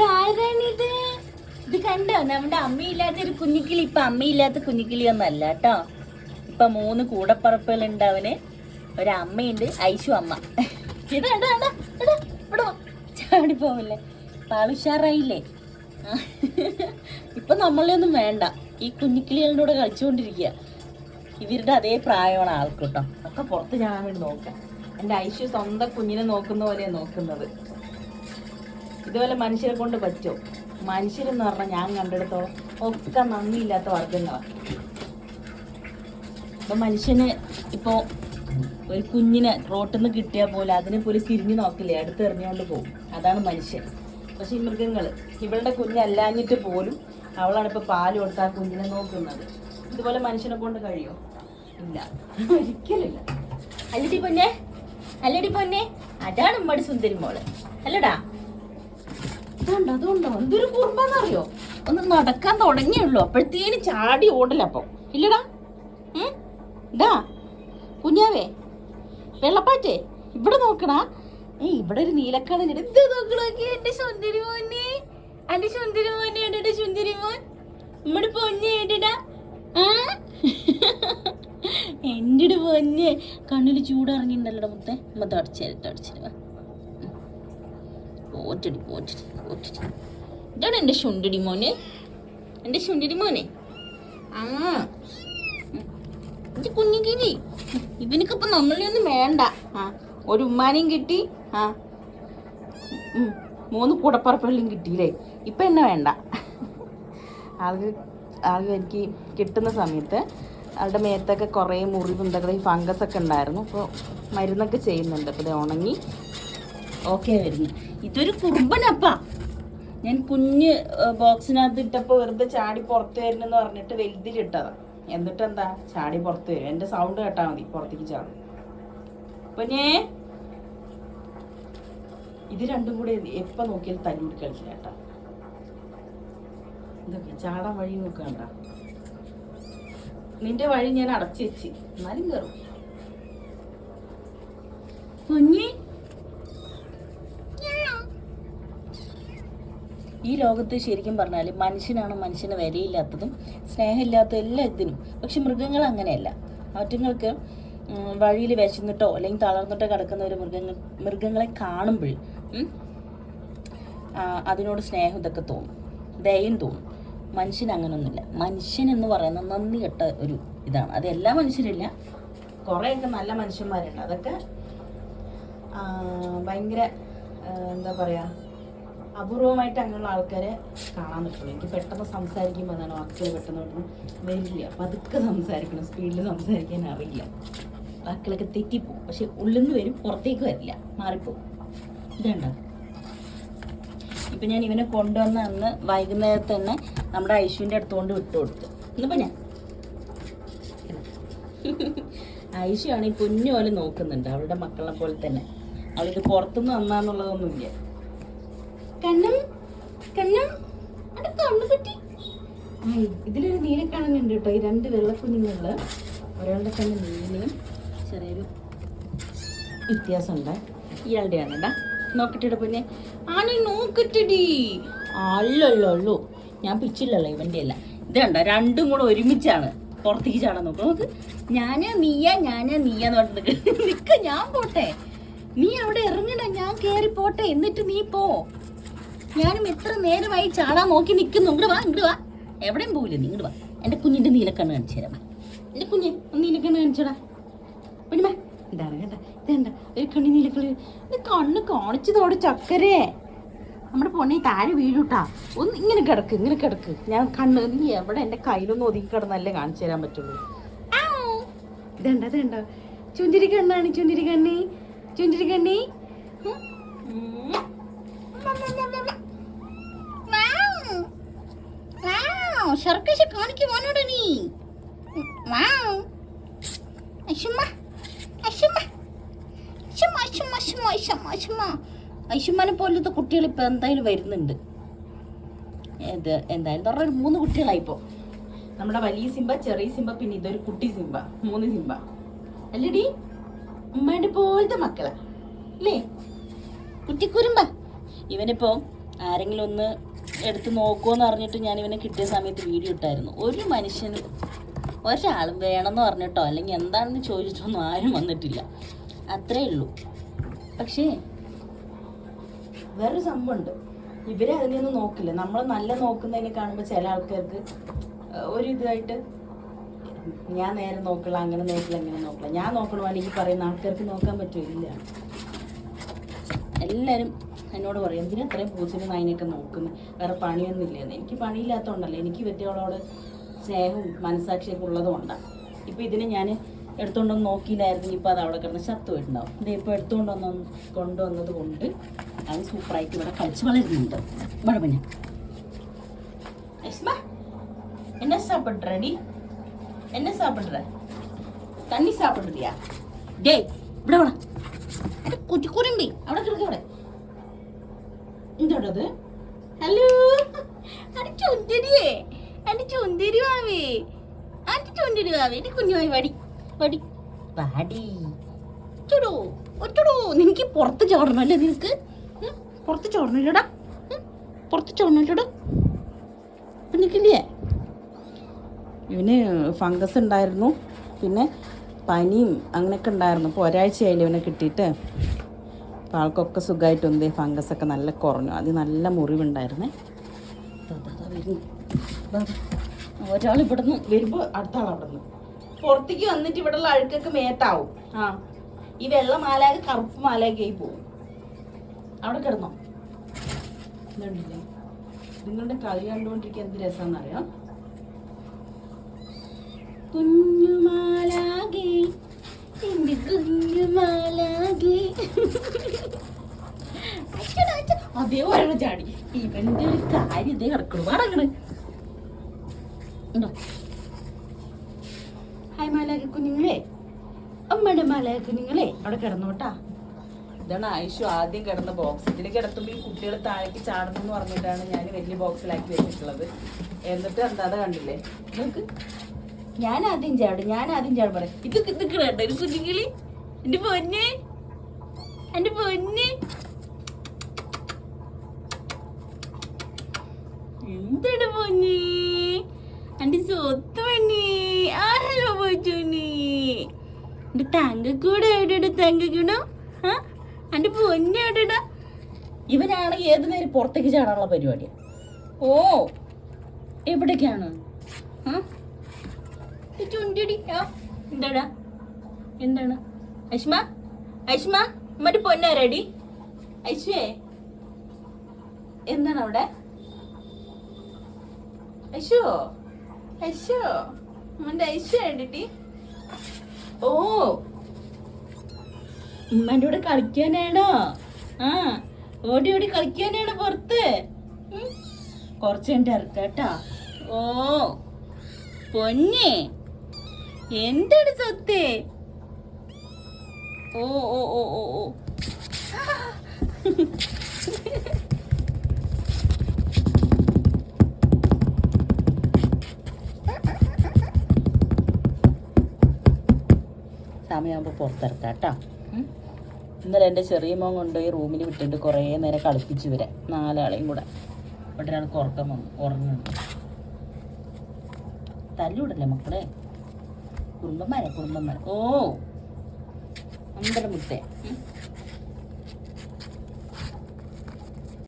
ഇതാരാണിത്? ഇത് കണ്ടോ? നമ്മുടെ അമ്മയില്ലാത്ത ഒരു കുഞ്ഞിക്കിളി. ഇപ്പൊ അമ്മയില്ലാത്ത കുഞ്ഞിക്കിളി ഒന്നല്ല കേട്ടോ. ഇപ്പൊ മൂന്ന് കൂടപ്പറപ്പുകൾ ഉണ്ട് അവന് ഒരമ്മയുണ്ട് ഐശു അമ്മ. ഇടാ ഇവിടെ വാ. ചാടി പോവല്ലേ? പാളുഷാറായില്ലേ. ഇപ്പൊ നമ്മളെ ഒന്നും വേണ്ട. ഈ കുഞ്ഞിക്കിളികളുടെ കൂടെ കളിച്ചുകൊണ്ടിരിക്കുക. ഇവരുടെ അതേ പ്രായമാണ് ആൾക്ക് ഒക്കെ പുറത്ത് ഞാൻ വേണ്ടി നോക്കാം. എന്റെ ഐശു സ്വന്തം കുഞ്ഞിനെ നോക്കുന്ന പോലെയാണ് നോക്കുന്നത്. ഇതുപോലെ മനുഷ്യരെ കൊണ്ട് പറ്റുമോ മനുഷ്യരെന്ന് പറഞ്ഞാൽ ഞാൻ കണ്ടെടുത്തോളം ഒക്കെ നന്ദിയില്ലാത്ത വർഗങ്ങളാണ് ഇപ്പൊ മനുഷ്യന് ഇപ്പോ ഒരു കുഞ്ഞിനെ റോട്ടിൽ നിന്ന് കിട്ടിയാൽ പോലെ അതിനെ പോലും തിരിഞ്ഞു നോക്കില്ലേ? അടുത്ത് എറിഞ്ഞുകൊണ്ട് പോകും. അതാണ് മനുഷ്യൻ. പക്ഷെ ഈ മൃഗങ്ങൾ ഇവളുടെ കുഞ്ഞല്ലാഞ്ഞിട്ട് പോലും അവളാണ് ഇപ്പൊ പാൽ കൊടുത്ത് ആ കുഞ്ഞിനെ നോക്കുന്നത്. ഇതുപോലെ മനുഷ്യനെ കൊണ്ട് കഴിയോ? ഇല്ല. ഒരിക്കലില്ല അല്ലടി പൊന്നെ. അല്ലടി പൊന്നെ. അതാണ് ഉമ്മടി സുന്ദരി മോൾ. അല്ലടാ. അതുണ്ടോ അതുണ്ടോ എന്തൊരു കുറുമ്പാന്നറിയോ ഒന്ന് നടക്കാൻ തുടങ്ങിയുള്ളൂ. അപ്പോഴത്തേന് ചാടി ഓടലപ്പം ഇല്ലടാ? ഇതാ. കുഞ്ഞാവേ വെള്ളപ്പാറ്റേ ഇവിടെ നോക്കണ ഏ ഇവിടെ ഒരു നീലക്കടൽ ഇത് നോക്കണോക്കി എന്റെ സുന്ദരി മോനെ. എന്റെ സുന്ദരി മോനെ എന്റെ സുന്ദരി മോൻ. നമ്മുടെ പൊന്നെ ഏട്ടടാ എന്റെ പൊന്നെ. കണ്ണിൽ ചൂടിറങ്ങിണ്ടല്ലോ മുത്തേ. നമ്മ തുടച്ചേരി തുടച്ചേരി വാ പോറ്റടി പോറ്റടി പോറ്റടി ഇതാണ് എന്റെ ശുണ്ടടി മോനെ. എന്റെ ശുണ്ടടി മോനെ. ആ. എന്റെ കുഞ്ഞിക്കിരി ഇവനക്കിപ്പോ നമ്മളെ ഒന്നും വേണ്ട. ആ. ഒരു ഉമ്മാനെയും കിട്ടി. ആ. മൂന്ന് കൂടപ്പറപ്പുകളിലും കിട്ടിയില്ലേ? ഇപ്പം എന്നെ വേണ്ട. ആൾക്ക് ആൾക്ക് എനിക്ക് കിട്ടുന്ന സമയത്ത് ആളുടെ മേത്തൊക്കെ കുറേ മുറിവ് എന്തൊക്കെ ഫംഗസ് ഒക്കെ ഉണ്ടായിരുന്നു. അപ്പോൾ മരുന്നൊക്കെ ചെയ്യുന്നുണ്ട്. അപ്പോൾ ഇത് ഉണങ്ങി ഓക്കെ വരുന്നു. ഇതൊരു കുറുമ്പനപ്പ ഞാൻ കുഞ്ഞ് ബോക്സിനകത്ത് ഇട്ടപ്പോൾ വെറുതെ ചാടി പുറത്ത് വരുന്നെന്ന് പറഞ്ഞിട്ട് വലുതിലിട്ടതാ എന്നിട്ട് എന്താ ചാടി പുറത്ത് വരും. എന്റെ സൗണ്ട് കേട്ടാൽ മതി പുറത്തേക്ക് ചാടും. പിന്നെ ഇത് രണ്ടും കൂടെ എപ്പോൾ നോക്കിയാലും തല്ലൂടി കളിക്കില്ല കേട്ടോ. ചാടാൻ വഴി നോക്കണ്ട. നിന്റെ വഴി ഞാൻ അടച്ചു വെച്ച്. എന്നാലും കയറും കുഞ്ഞി ഈ ലോകത്ത് ശരിക്കും പറഞ്ഞാൽ മനുഷ്യനാണ് മനുഷ്യന് വിലയില്ലാത്തതും സ്നേഹമില്ലാത്തതും എല്ലാ ഇതിനും. പക്ഷെ മൃഗങ്ങൾ അങ്ങനെയല്ല. അവറ്റങ്ങൾക്ക് വഴിയിൽ വിശന്നിട്ടോ അല്ലെങ്കിൽ തളർന്നിട്ടോ കിടക്കുന്ന ഒരു മൃഗങ്ങൾ മൃഗങ്ങളെ കാണുമ്പോൾ അതിനോട് സ്നേഹം ഇതൊക്കെ തോന്നും. ദയം തോന്നും. മനുഷ്യൻ അങ്ങനൊന്നുമില്ല. മനുഷ്യൻ എന്ന് പറയുന്ന നന്ദി കെട്ട ഒരു ഇതാണ്. അത് എല്ലാ മനുഷ്യരില്ല. കുറേയൊക്കെ നല്ല മനുഷ്യന്മാരുണ്ട്. അതൊക്കെ ഭയങ്കര എന്താ പറയുക അപൂർവമായിട്ട് അങ്ങനെയുള്ള ആൾക്കാരെ കാണാൻ പറ്റുള്ളൂ. എനിക്ക് പെട്ടെന്ന് സംസാരിക്കുമ്പോൾ അതാണ് വാക്കുകൾ പെട്ടെന്ന് പെട്ടെന്ന് വരില്ല. പതുക്കെ സംസാരിക്കണം സ്പീഡിൽ സംസാരിക്കാൻ അറിയില്ല. വാക്കുകളൊക്കെ തെറ്റിപ്പോവും. പക്ഷെ ഉള്ളിൽ നിന്ന് വരും പുറത്തേക്ക് വരില്ല. മാറിപ്പോവും. ഇതുണ്ടോ ഇപ്പം ഞാൻ ഇവനെ കൊണ്ടുവന്ന അന്ന് വൈകുന്നേരം തന്നെ നമ്മുടെ ഐശുവിന്റെ അടുത്തുകൊണ്ട് വിട്ടു കൊടുത്തു. എന്നിപ്പോൾ ഞാൻ. ഐശു ആണെങ്കിൽ കുഞ്ഞു പോലെ നോക്കുന്നുണ്ട്. അവളുടെ മക്കളെ പോലെ തന്നെ. അവളിത് പുറത്തുനിന്ന് വന്നാന്നുള്ളതൊന്നുമില്ല കണ്ണും കണ്ണും ഉണ്ട് കുട്ടി ഇതിലൊരു ഈ രണ്ട് വെള്ളക്കുഞ്ഞുങ്ങൾ. ഒരാളുടെ കണ്ണ് നീലയും ചെറിയൊരു വ്യത്യാസമുണ്ട്. ഇയാളുടെയാണ് കേട്ടാ നോക്കട്ടെ പൊന്നെ. ആണി നോക്കട്ടെടി. അല്ലല്ലോ ഞാൻ പിച്ചില്ലല്ലോ ഇവന്റെ അല്ല ഇത് രണ്ടും കൂടെ ഒരുമിച്ചാണ്. പുറത്തേക്ക് ചാടാൻ നോക്കും. നോക്ക്. ഞാനാ നീയ ഞാനാ നീയാന്ന് പറഞ്ഞിട്ട് നിൽക്ക ഞാൻ പോട്ടെ. നീ അവിടെ ഇറങ്ങണ ഞാൻ കേറി പോട്ടെ. എന്നിട്ട് നീ പോ. ഞാനും എത്ര നേരമായി ചാടാൻ നോക്കി നിൽക്കുന്നു. ഇങ്ങോട്ട് വാ ഇങ്ങോട്ട് വാ. എവിടെയും പോവില്ല നീ ഇങ്ങോട്ട് വാ. എന്റെ കുഞ്ഞിന്റെ നീലക്കണ്ണ് കാണിച്ചു തരാം. എന്റെ കുഞ്ഞ് ഒന്ന് നീലക്കണ്ണ് കാണിച്ചടാ. കുഞ്ഞുമേ എന്താണ് കേട്ടാ ഇതെന്താ ഒരു കണ്ണി നീലക്കൾ. ഇത് കണ്ണ് കാണിച്ചതോടെ ചക്കരേ. നമ്മുടെ പൊണ്ണി താഴെ വീഴൂട്ടാ. ഒന്ന് ഇങ്ങനെ കിടക്ക് ഇങ്ങനെ കിടക്ക്. ഞാൻ കണ്ണ് നീ എവിടെ എന്റെ കയ്യിലൊന്നും ഒതുങ്ങി കിടന്നല്ലേ കാണിച്ചു തരാൻ പറ്റുള്ളൂ. ഇതെന്താ ഇതെന്താ ചുഞ്ചിരി കണ്ണാണ് ചുഞ്ചിരി കണ്ണി. ചുഞ്ചിരി കണ്ണി. സർക്കസ് കാണിക്കും മോനോട് നീ. അശുമ്മനെ പോലത്തെ കുട്ടികൾ ഇപ്പൊ എന്തായാലും വരുന്നുണ്ട്. ഇത് എന്തായാലും പറഞ്ഞ ഒരു മൂന്ന് കുട്ടികളായിപ്പോ. നമ്മുടെ വലിയ സിംബ ചെറിയ സിംബ പിന്നെ ഇതൊരു കുട്ടി സിംബ മൂന്ന് സിംബ. അല്ലടി ഉമ്മയുടെ പോലത്തെ മക്കളാ. അല്ലേ കുട്ടിക്കുരുമ്പ ഇവനിപ്പോ ആരെങ്കിലും ഒന്ന് എടുത്ത് നോക്കുമെന്ന് പറഞ്ഞിട്ട് ഞാൻ ഇവനെ കിട്ടിയ സമയത്ത് വീഡിയോ ഇട്ടായിരുന്നു. ഒരു മനുഷ്യനും ഒരാളും വേണമെന്ന് പറഞ്ഞിട്ടോ അല്ലെങ്കിൽ എന്താണെന്ന് ചോദിച്ചിട്ടൊന്നും ആരും വന്നിട്ടില്ല. അത്രേ ഉള്ളൂ. പക്ഷേ വേറൊരു സംഭവമുണ്ട്. ഇവരെ അതിനെയൊന്നും നോക്കില്ല. നമ്മൾ നല്ല നോക്കുന്നതിനെ കാണുമ്പോൾ ചില ആൾക്കാർക്ക് ഒരിതായിട്ട് ഞാൻ നേരെ നോക്കില്ല അങ്ങനെ നോക്കില്ല ഇങ്ങനെ നോക്കില്ല. ഞാൻ നോക്കണമെങ്കിൽ പറയുന്ന ആൾക്കാർക്ക് നോക്കാൻ പറ്റില്ല എല്ലാവരും എന്നോട് പറയും എന്തിനാ അത്രയും പൂച്ചനെ നൈനൊക്കെ നോക്കുന്നത് വേറെ പണിയൊന്നും പണിയൊന്നുമില്ലെന്ന് എനിക്ക് പണിയില്ലാത്തതുകൊണ്ടല്ലേ എനിക്ക് പറ്റിയവളോട് സ്നേഹവും മനസ്സാക്ഷിയൊക്കെ ഉള്ളതുകൊണ്ടാണ് ഇപ്പോൾ ഇതിനെ ഞാൻ എടുത്തുകൊണ്ടൊന്ന് നോക്കിയില്ലായിരുന്നു ഇപ്പോൾ അത് അവിടെ കിടന്ന് ചത്തുപോയിട്ടുണ്ടാവും. ഇത് ഇപ്പോൾ എടുത്തുകൊണ്ടൊന്ന് കൊണ്ടുവന്നത് കൊണ്ട് അത് സൂപ്പറായിട്ട് ഇവിടെ കളിച്ച് വളരുന്നുണ്ട്. മഴ പിന്നെ. എന്നെ സാപ്പിട്ടി എന്നെ സാപ്പിട്ര തന്നി സാപ്പിട്ടിയാ ഡേ ഇവിടെ വേണം കുറ്റി അവിടെ കിടക്കവിടെ അവിടെ എന്തോടത് ഹലോ അടി ചുന്തിരിയേ എന്റെ ചുന്തിരി വാവേ. അടി ചുന്തിരി വാവേ എന്റെ കുഞ്ഞുമായി വടി വടി. വടി. ഒറ്റടോ ഒറ്റടോ. നിനക്ക് പുറത്ത് ചാടണമല്ലേ നിനക്ക്? പുറത്ത് ചാടണില്ലടാ? പുറത്ത് ചാടണില്ലടാ നിൽക്കില്ലേ ഇവന് ഫംഗസ് ഉണ്ടായിരുന്നു. പിന്നെ പനിയും അങ്ങനെയൊക്കെ ഉണ്ടായിരുന്നു. ഇപ്പോൾ ഒരാഴ്ചയായില്ലേ ഇവനെ കിട്ടിയിട്ട്. അപ്പോൾ ആൾക്കൊക്കെ സുഖമായിട്ടുണ്ട് ഫംഗസ് ഒക്കെ നല്ല കുറഞ്ഞു. അത് നല്ല മുറിവുണ്ടായിരുന്നേ. ഒരാൾ ഇവിടെ നിന്ന് വരുമ്പോൾ അടുത്ത ആൾ അവിടെ നിന്ന് പുറത്തേക്ക് വന്നിട്ട് ഇവിടെയുള്ള അഴുക്കൊക്കെ മേത്താവും. ആ ഈ വെള്ള മാലാക കറുപ്പ് മാലാകയായി പോവും. അവിടെ കിടന്നോ? ഇതുണ്ടല്ലേ? നിങ്ങളുടെ കളി കണ്ടുകൊണ്ടിരിക്കാൻ എന്ത് രസമാണെന്നറിയാം കുഞ്ഞുമാലാകെ എന്റെ കുഞ്ഞുമാലാകെ. അതേ ഒരെണ്ണം ചാടി. ഇവന്റെ ഒരു കാര്യം ഇതേ കിടക്കണു ഉണ്ടോ? ഹായ് മാലാക കുഞ്ഞുങ്ങളെ. അമ്മയുടെ മാലാക കുഞ്ഞുങ്ങളെ. അവിടെ കിടന്നോട്ടാ. ഇതാണ് ആയിഷു ആദ്യം കിടന്ന ബോക്സ് ഇതിൽ കിടത്തുമ്പോൾ ഈ കുട്ടികൾ താഴേക്ക് ചാടണം എന്ന് പറഞ്ഞിട്ടാണ് ഞാൻ വലിയ ബോക്സിലാക്കി വെച്ചിട്ടുള്ളത്. എന്നിട്ട് എന്താ അത് കണ്ടില്ലേ? നിങ്ങൾക്ക് ഞാൻ ആദ്യം ചാടും. ഞാൻ ആദ്യം ചാടും പറയാം. ഇത് ഇത് കേട്ടോ ഒരു കുഞ്ഞുങ്ങളി. എന്റെ പൊന്നെ. എന്റെ പൊന്നെ എന്താണ് പൊന്നെ എന്റെ സ്വത്ത് പൊന്നെ ആരല്ലോ പോച്ചുണ്ണി എന്റെ തങ്കക്കൂടെ എവിടെയുടെ തങ്കക്കൂടോ? ആ എന്റെ പൊന്നെ എവിടെടാ ഇവനാണ് ഏത് നേരം പുറത്തേക്ക് ചാടാനുള്ള പരിപാടിയാ? ഓ എവിടേക്കാണ്? ചുണ്ടിടി. ആ എന്താടാ? എന്താണ്? അശ്മ അശ്മ മറ്റു പൊന്നാരടി അശ്വേ എന്താണ് അവിടെ? അശ്വോ ഐശോ കണ്ടിട്ടി? ഓ. ഉമ്മന്റെ കൂടെ കളിക്കാനാണോ? ആ ഓടി ഓടി കളിക്കാനാണ് പുറത്ത്. കൊറച്ച് കഴിഞ്ഞിട്ട് ഇറക്കാട്ടാ ഓ പൊന്നെ. എന്താണ് സ്വത്ത് ഓ ഓ ഓ ഓ ഓ. സമയമാകുമ്പോൾ പുറത്തിറക്കാം കേട്ടോ. ഇന്നലെ എന്റെ ചെറിയ മോൻ കൊണ്ടുപോയി റൂമിൽ വിട്ടിട്ട് കുറേ നേരം കളിപ്പിച്ച് വരാം നാലാളെയും കൂടെ. ഇവിടെ ഒരാൾക്ക് ഉറക്കം വന്നു ഉറങ്ങുന്നു. തല്ലൂടല്ലേ മക്കളെ? കുടുംബന്മാരെ കുടുംബന്മാരെ ഓ അമ്പലം മുട്ടേ ഉം.